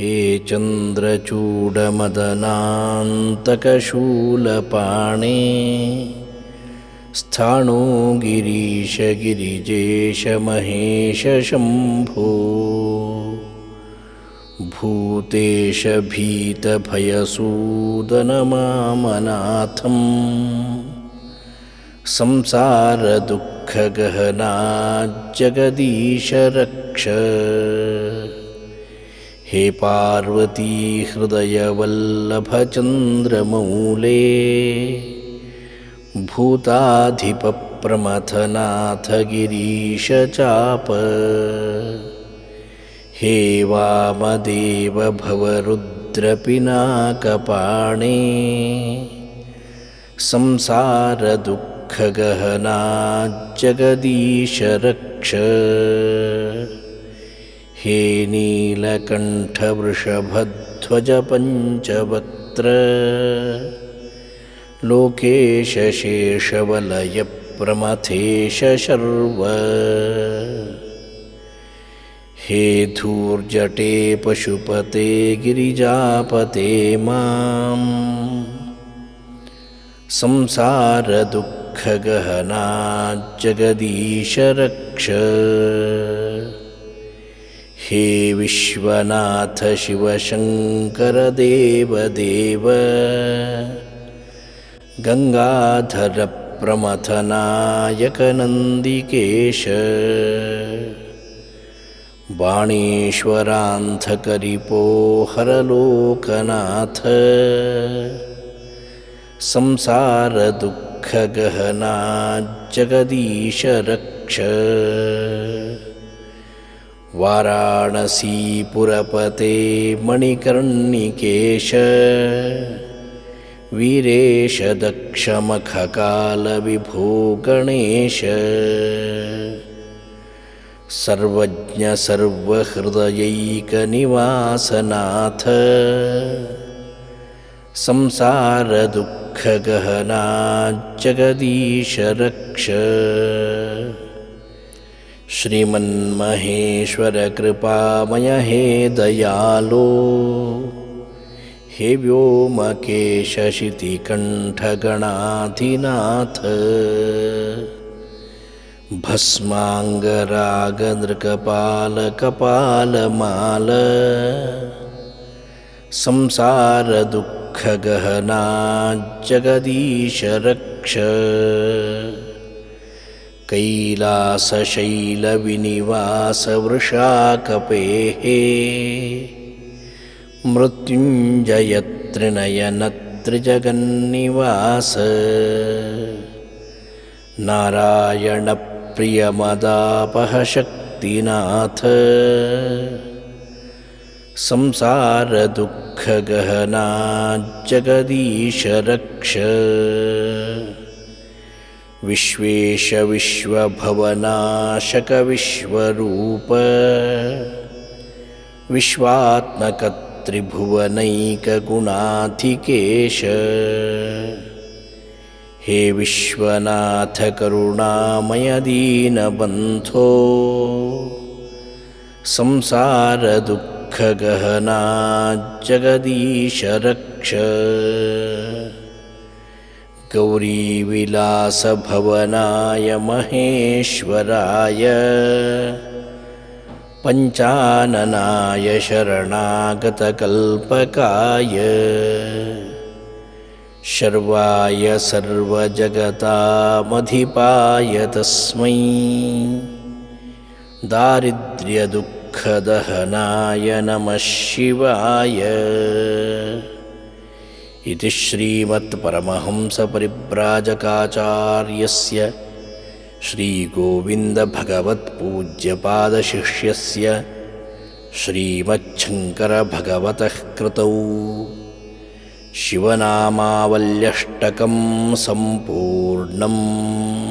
हे चन्द्रचूडमदनान्तकशूलपाणे स्थाणो गिरीशगिरिजेशमहेशशम्भो भूतेशभीतभयसूदनमामनाथम् संसारदुःखगहना जगदीशरक्ष हे पार्वतीहृदयवल्लभचन्द्रमौले भूताधिपप्रमथनाथ गिरीशचाप हे वामदेव भवरुद्रपिनाकपाणे संसारदुःखगहना जगदीशरक्ष हे नीलकण्ठवृषभध्वजपञ्चवक्त्र लोकेशशेषवलयप्रमथेशर्व हे धूर्जटे पशुपते गिरिजापते माम् संसारदुःखगहना जगदीशरक्ष हे विश्वनाथ शिवशङ्करदेवदेव। गङ्गाधरप्रमथनायकनन्दिकेश बाणेश्वरान्धकरिपोहरलोकनाथ। संसारदुःखगहना जगदीशरक्ष वाराणसीपुरपते मणिकर्णिकेश वीरेशदक्षमखकालविभो गणेश सर्वज्ञसर्वहृदयैकनिवासनाथ संसारदुःखगहना जगदीशरक्ष श्रीमन्महेश्वरकृपामय हे दयालो हे व्योमकेशशितिकण्ठगणाधिनाथ। भस्माङ्गरागनृकपालकपालमाल। संसारदुःखगहना जगदीशरक्ष कैलासशैलविनिवासवृषाकपेः मृत्युञ्जयत्रिनयनत्रिजगन्निवास। नारायणप्रियमदापहशक्तिनाथ। संसारदुःखगहना जगदीशरक्ष विश्वेशविश्वभवनाशकविश्वरूप विश्वात्मकत्रिभुवनैकगुणाधिकेश। हे विश्वनाथकरुणामयदीनबन्धो। संसारदुःखगहना जगदीशरक्ष गौरीविलासभवनाय महेश्वराय पञ्चाननाय शरणागतकल्पकाय शर्वाय सर्वजगतामधिपाय तस्मै दारिद्र्यदुःखदहनाय नमः शिवाय इति श्रीमत्परमहंसपरिव्राजकाचार्यस्य श्रीगोविन्दभगवत्पूज्यपादशिष्यस्य श्रीमच्छङ्करभगवतः कृतौ। शिवनामावल्यष्टकं सम्पूर्णम्